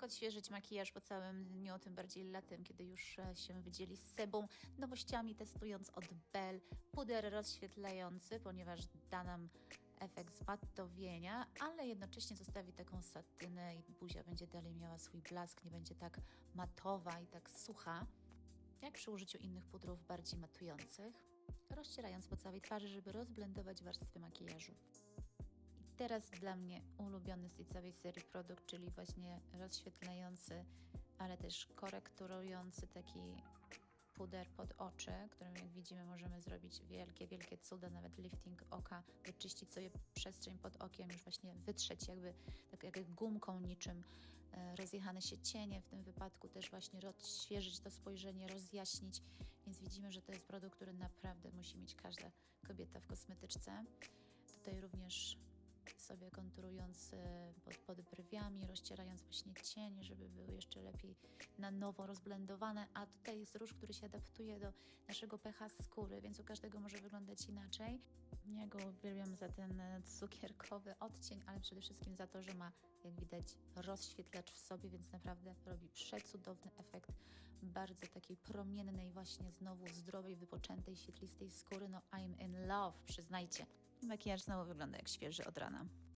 Jak odświeżyć makijaż po całym dniu, tym bardziej latem, kiedy już e, się wydzieli z sebą nowościami, testując od Bell puder rozświetlający, ponieważ da nam efekt zmatowienia, ale jednocześnie zostawi taką satynę i buzia będzie dalej miała swój blask, nie będzie tak matowa i tak sucha, jak przy użyciu innych pudrów bardziej matujących, rozcierając po całej twarzy, żeby rozblendować warstwy makijażu. Teraz dla mnie ulubiony z tej całej serii produkt, czyli właśnie rozświetlający, ale też korekturujący taki puder pod oczy, którym jak widzimy możemy zrobić wielkie, wielkie cuda, nawet lifting oka, wyczyścić sobie przestrzeń pod okiem, już właśnie wytrzeć jakby tak jak gumką niczym e, rozjechane się cienie, w tym wypadku też właśnie odświeżyć to spojrzenie, rozjaśnić, więc widzimy, że to jest produkt, który naprawdę musi mieć każda kobieta w kosmetyczce. Tutaj również sobie konturując e, pod, pod brwiami, rozcierając właśnie cienie, żeby były jeszcze lepiej na nowo rozblendowane, a tutaj jest róż, który się adaptuje do naszego pH skóry, więc u każdego może wyglądać inaczej. Ja go uwielbiam za ten e, cukierkowy odcień, ale przede wszystkim za to, że ma, jak widać, rozświetlacz w sobie, więc naprawdę robi przecudowny efekt bardzo takiej promiennej, właśnie znowu zdrowej, wypoczętej, świetlistej skóry. No I'm in love, przyznajcie. Makijaż znowu wygląda jak świeży od rana.